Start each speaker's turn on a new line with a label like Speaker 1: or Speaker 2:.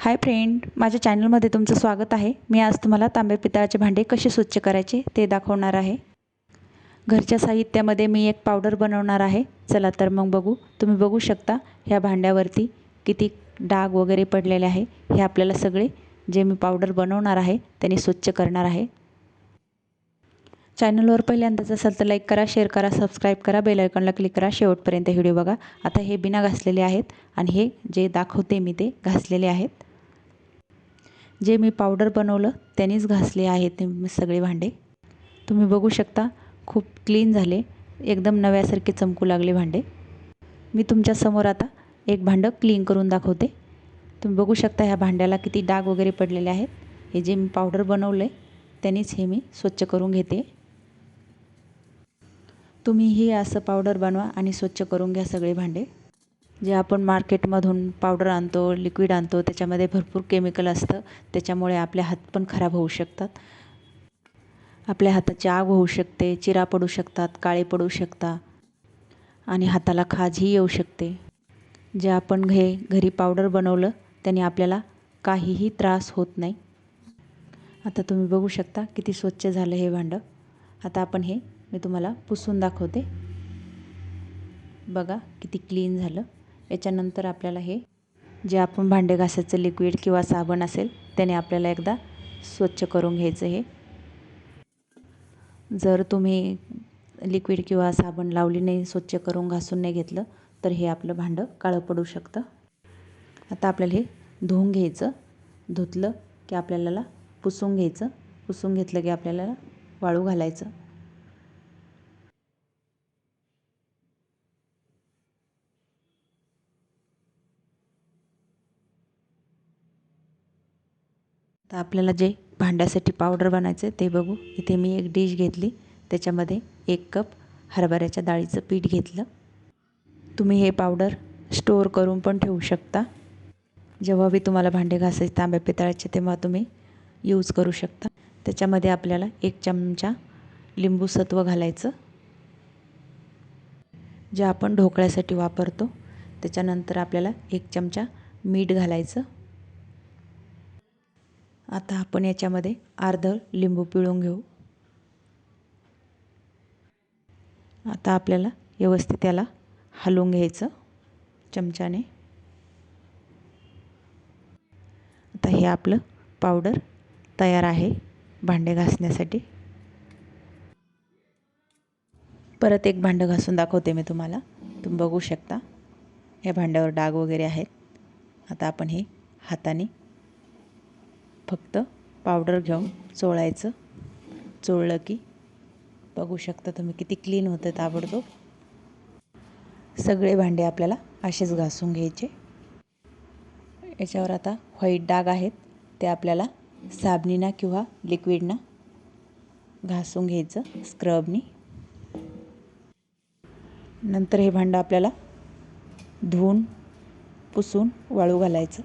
Speaker 1: Hi friend माझ्या चॅनलमध्ये तुमचं स्वागत आहे. मी आज तुम्हाला तांबे पितळाचे भांडे कसे स्वच्छ करायचे ते दाखवणार आहे. घरच्या साहित्यामध्ये मी एक पावडर बनवणार आहे. चला तर मग बघू. तुम्ही बघू शकता ह्या भांड्यावरती किती डाग वगैरे पडलेले आहे. हे आपल्याला सगळे जे मी पावडर बनवणार आहे त्यांनी स्वच्छ करणार आहे. चॅनलवर पहिल्यांदाच असाल तर लाईक करा शेअर करा सबस्क्राईब करा बेल आयकॉनला क्लिक करा. शेवटपर्यंत व्हिडिओ बघा. आता हे बिना घासलेले आहेत आणि हे जे दाखवते मी ते घासलेले आहेत. जे मी पावडर बनवलं त्यांनीच घासले आहेत ते सगळे भांडे. तुम्ही बघू शकता खूप क्लीन झाले. एकदम नव्यासारखे चमकू लागले भांडे. मी तुमच्यासमोर आता एक भांडं क्लीन करून दाखवते. तुम्ही बघू शकता ह्या भांड्याला किती डाग वगैरे पडलेले आहेत. हे जे मी पावडर बनवलं आहे त्यांनीच हे मी स्वच्छ करून घेते. तुम्हीही असं पावडर बनवा आणि स्वच्छ करून घ्या सगळे भांडे. जे आपण मार्केटमधून पावडर आणतो लिक्विड आणतो त्याच्यामध्ये भरपूर केमिकल असतं. त्याच्यामुळे आपले हात पण खराब होऊ शकतात. आपल्या हाताची आग होऊ शकते चिरा पडू शकतात काळे पडू शकता आणि हाताला खाजही येऊ शकते. जे आपण घे घरी पावडर बनवलं त्याने आपल्याला काहीही त्रास होत नाही. आता तुम्ही बघू शकता किती स्वच्छ झालं हे भांडं. आता आपण हे मी तुम्हाला पुसून दाखवते. बघा किती क्लीन झालं. याच्यानंतर आपल्याला हे जे आपण भांडे घासायचं लिक्विड किंवा साबण असेल त्याने आपल्याला एकदा स्वच्छ करून घ्यायचं हे. जर तुम्ही लिक्विड किंवा साबण लावली नाही स्वच्छ करून घासून नाही घेतलं तर हे आपलं भांडं काळं पडू शकतं. आता आपल्याला हे धुवून घ्यायचं. धुतलं की आपल्याला पुसून घ्यायचं. पुसून घेतलं की आपल्याला वाळू घालायचं. तर आपल्याला जे भांड्यासाठी पावडर बनायचं आहे ते बघू. इथे मी एक डिश घेतली. त्याच्यामध्ये एक कप हरभऱ्याच्या डाळीचं पीठ घेतलं. तुम्ही हे पावडर स्टोअर करून पण ठेवू शकता. जेव्हा बी तुम्हाला भांडे घासायचे तांब्या पितळाचे तेव्हा तुम्ही यूज करू शकता. त्याच्यामध्ये आपल्याला एक चमचा लिंबू सत्व घालायचं. जे आपण ढोकळ्यासाठी वापरतो. त्याच्यानंतर आपल्याला एक चमचा मीठ घालायचं. आता आपण याच्यामध्ये अर्ध लिंबू पिळून घेऊ. आता आपल्याला व्यवस्थित त्याला हलवून घ्यायचं चमच्याने. आता हे आपलं पावडर तयार आहे भांडे घासण्यासाठी. परत एक भांडं घासून दाखवते मी तुम्हाला. तुम्ही बघू शकता. या भांड्यावर डाग वगैरे आहेत. आता आपण हे हाताने फक्त पावडर घेऊन चोळायचं. चोळलं की बघू शकता तुम्ही किती क्लीन होतं ताबडतोब. सगळे भांडे आपल्याला असेच घासून घ्यायचे. याच्यावर आता व्हाईट डाग आहेत ते आपल्याला साबणीना किंवा लिक्विडनं घासून घ्यायचं स्क्रबनी नंतर हे भांडं आपल्याला धुवून पुसून वाळू घालायचं.